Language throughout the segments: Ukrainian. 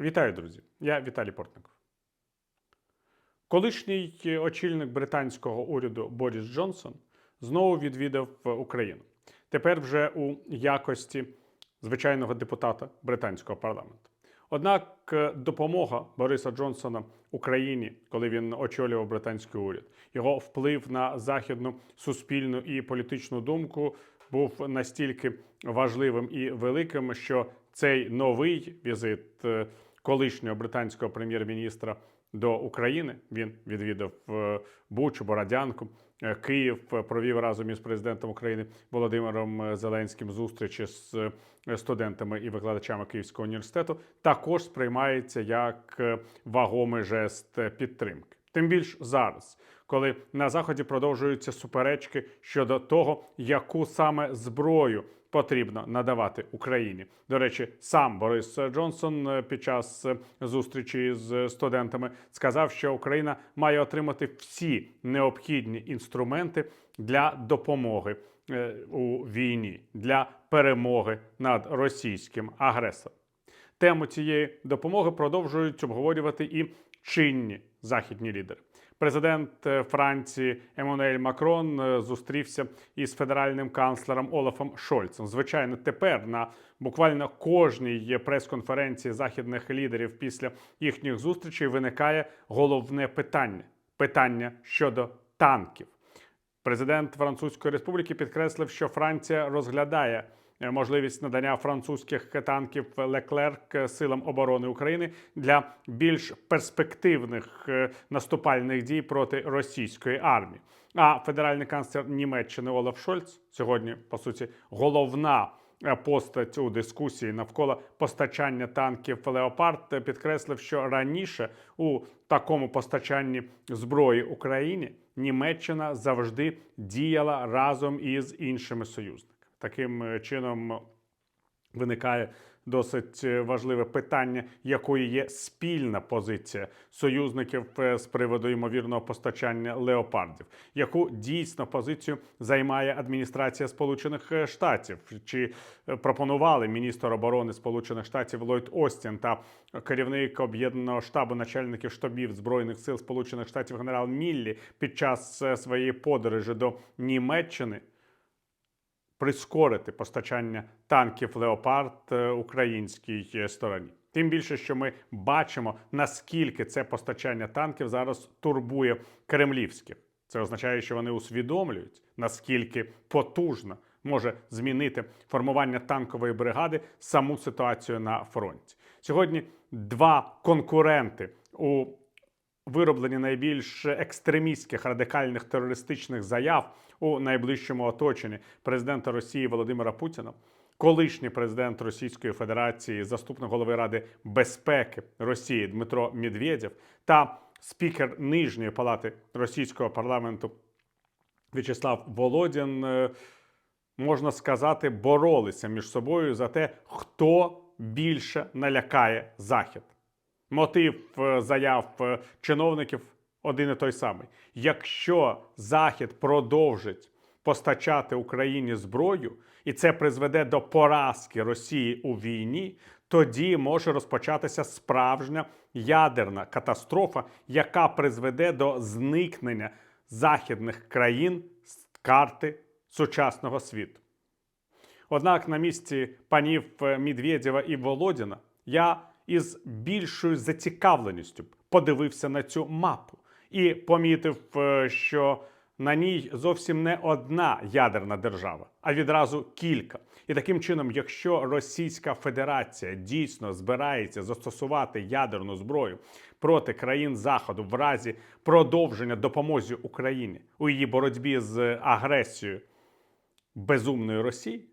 Вітаю, друзі! Я Віталій Портников. Колишній очільник британського уряду Борис Джонсон знову відвідав Україну. Тепер вже у якості звичайного депутата британського парламенту. Однак е, допомога Бориса Джонсона Україні, коли він очолював британський уряд, його вплив на західну суспільну і політичну думку був настільки важливим і великим, що цей новий візит е, колишнього британського прем'єр-міністра до України він відвідав е, Бучу, Бородянку. е, Київ е, провів разом із президентом України Володимиром Зеленським зустрічі з студентами і викладачами Київського університету. Також сприймається як вагомий жест підтримки. Тим більш зараз, коли на заході продовжуються суперечки щодо того, яку саме зброю потрібно надавати Україні. До речі, сам Борис Джонсон е, під час е, зустрічі з студентами сказав, що Україна має отримати всі необхідні інструменти для допомоги е, у війні для перемоги над російським агресором. Тему цієї допомоги продовжують обговорювати і чинні західні лідери. Президент е, Франції Еммануель Макрон е, зустрівся із федеральним канцлером Олафом Шольцем. Звичайно, тепер на буквально кожній прес-конференції західних лідерів після їхніх зустрічей виникає головне питання: питання щодо танків. Президент Французької Республіки підкреслив, що Франція розглядає можливість надання французьких танків Леклерк силам оборони України для більш перспективних е, наступальних дій проти російської армії. А федеральний канцлер Німеччини Олаф Шольц сьогодні, по суті, головна е, постать у дискусії навколо постачання танків Леопард е, підкреслив, що раніше у такому постачанні зброї Україні Німеччина завжди діяла разом із іншими союзниками. Таким е, чином виникає досить е, важливе питання, якою є спільна позиція союзників е, з приводу ймовірного постачання леопардів, яку дійсно позицію займає адміністрація Сполучених Штатів, чи пропонували міністр оборони Сполучених Штатів Ллойд Остін та керівник об'єднаного штабу начальників штабів збройних сил Сполучених Штатів генерал Міллі під час своєї подорожі до Німеччини прискорити постачання танків Леопард е, українській е, стороні. Тим більше, що ми бачимо, наскільки це постачання танків зараз турбує кремлівських. Це означає, що вони усвідомлюють, наскільки потужно може змінити формування танкової бригади саму ситуацію на фронті. Сьогодні два конкуренти у вироблені найбільш екстремістських радикальних терористичних заяв у найближчому оточенні президента Росії Володимира Путіна, колишній президент Російської Федерації, заступник голови Ради безпеки Росії Дмитро Медведєв та спікер нижньої палати російського парламенту В'ячеслав Володін. е, Можна сказати, боролися між собою за те, хто більше налякає Захід. Мотив е, заяв е, чиновників один і той самий. Якщо Захід продовжить постачати Україні зброю, і це призведе до поразки Росії у війні, тоді може розпочатися справжня ядерна катастрофа, яка призведе до зникнення західних країн з карти сучасного світу. Однак на місці панів е, Медведєва і Володіна я із більшою зацікавленістю подивився на цю мапу і помітив, е, що на ній зовсім не одна ядерна держава, а відразу кілька. І таким чином, якщо Російська Федерація дійсно збирається застосувати ядерну зброю проти країн Заходу в разі продовження допомоги Україні у її боротьбі з агресією безумної Росії,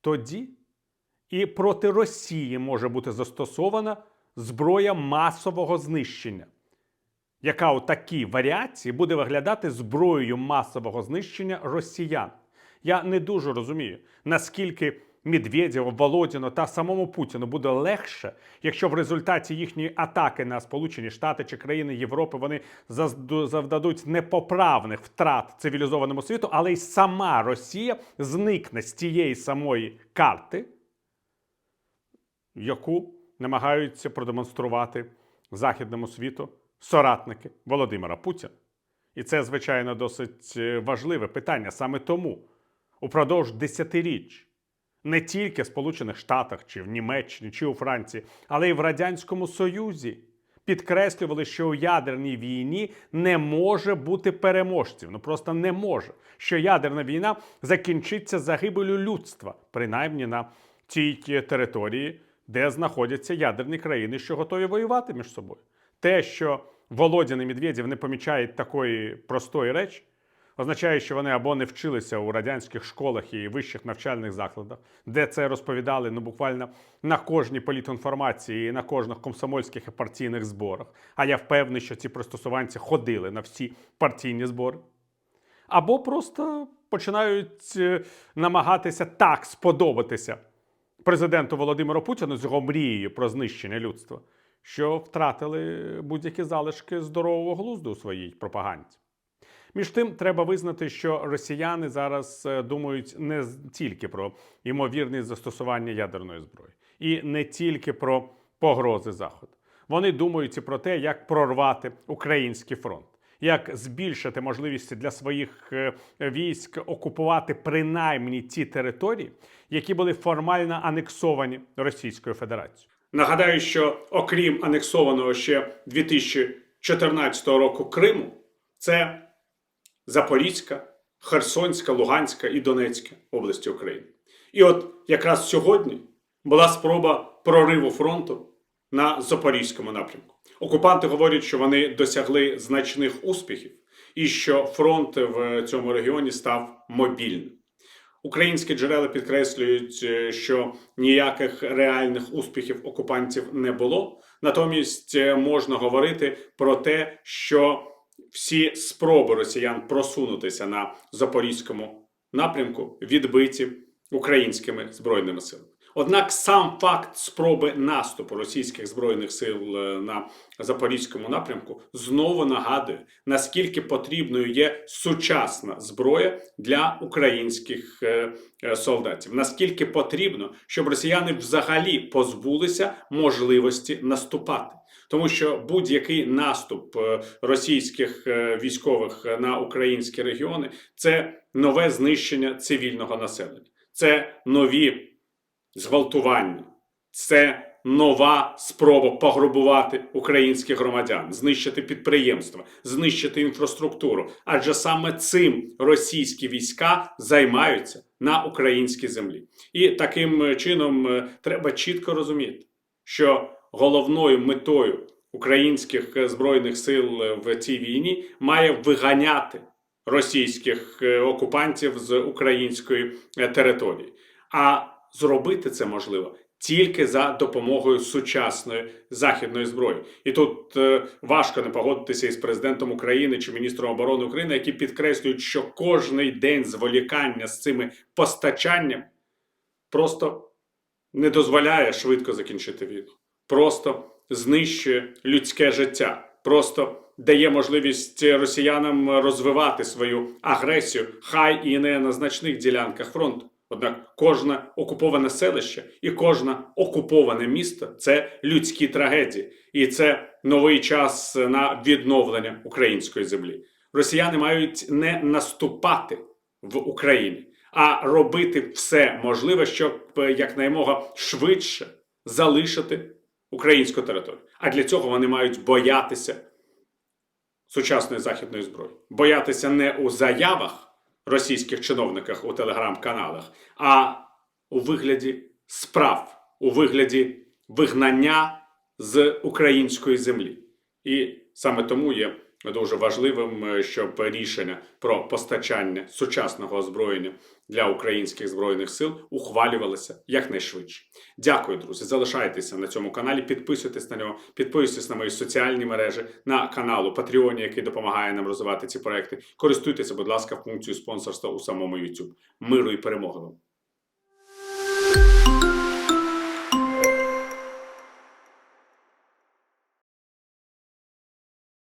тоді і проти Росії може бути застосована зброя масового знищення, яка у такій варіації буде виглядати зброєю масового знищення росіян. Я не дуже розумію, наскільки Медведєву, Володіну та самому Путіну буде легше, якщо в результаті їхньої атаки на Сполучені Штати чи країни Європи вони завдадуть непоправних втрат цивілізованому світу, але й сама Росія зникне з тієї самої карти, яку намагаються продемонструвати західному світу соратники Володимира Путіна. І це, звичайно, досить е, важливе питання. Саме тому упродовж десятиріч не тільки в Сполучених Штатах, чи в Німеччині, чи у Франції, але й в Радянському Союзі підкреслювали, що у ядерній війні не може бути переможців. Ну просто не може. Що ядерна війна закінчиться загибелю людства, принаймні на тій території, де знаходяться ядерні країни, що готові воювати між собою. Те, що Володін і Медведєв не помічають такої простої речі, означає, що вони або не вчилися у радянських школах і вищих навчальних закладах, де це розповідали ну буквально на кожній політінформації і на кожних комсомольських і партійних зборах. А я впевнений, що ці пристосуванці ходили на всі партійні збори. Або просто починають е, намагатися так сподобатися президенту Володимиру Путіну з його мрією про знищення людства, що втратили будь-які залишки здорового глузду у своїй пропаганді. Між тим, треба визнати, що росіяни зараз е, думають не тільки про ймовірність застосування ядерної зброї, і не тільки про погрози Заходу. Вони думають і про те, як прорвати український фронт, як збільшити можливості для своїх е, військ окупувати принаймні ті території, які були формально анексовані Російською Федерацією. Нагадаю, що окрім анексованого ще 2014 року Криму, це Запорізька, Херсонська, Луганська і Донецька області України. І от якраз сьогодні була спроба прориву фронту на Запорізькому напрямку. Окупанти говорять, що вони досягли значних успіхів і що фронт в цьому регіоні став мобільним. Українські джерела підкреслюють, е, що ніяких реальних успіхів окупантів не було. Натомість е, можна говорити про те, що всі спроби росіян просунутися на запорізькому напрямку відбиті українськими збройними силами. Однак сам факт спроби наступу російських збройних сил е, на запорізькому напрямку знову нагадує, наскільки потрібною є сучасна зброя для українських е, е, солдатів. Наскільки потрібно, щоб росіяни взагалі позбулися можливості наступати. Тому що будь-який наступ російських військових на українські регіони це нове знищення цивільного населення, це нові зґвалтування, це нова спроба пограбувати українських громадян, знищити підприємства, знищити інфраструктуру. Адже саме цим російські війська займаються на українській землі. І таким чином е, треба чітко розуміти, що головною метою українських е, збройних сил е, в цій війні має виганяти російських е, окупантів з української е, території. А зробити це можливо тільки за допомогою сучасної західної зброї. І тут е, важко не погодитися із президентом України чи міністром оборони України, які підкреслюють, що кожний день зволікання з цими постачанням просто не дозволяє швидко закінчити війну, просто знищує людське життя, просто дає можливість росіянам розвивати свою агресію, хай і не на значних ділянках фронту. Однак кожне окуповане селище і кожне окуповане місто це людські трагедії, і це новий час на відновлення української землі. Росіяни мають не наступати в Україні, а робити все можливе, щоб е, якнаймога швидше залишити українську територію. А для цього вони мають боятися сучасної західної зброї, боятися не у заявах російських чиновниках у телеграм-каналах, а у вигляді справ, у вигляді вигнання з української землі. І саме тому є дуже важливим, е, щоб рішення про постачання сучасного озброєння для українських збройних сил ухвалювалося якнайшвидше. Дякую, друзі. Залишайтеся на цьому каналі, підписуйтесь на нього, підписуйтесь на мої соціальні мережі, на канал Патреоні, який допомагає нам розвивати ці проекти. Користуйтеся, будь ласка, функцією спонсорства у самому YouTube. Миру і перемоги вам!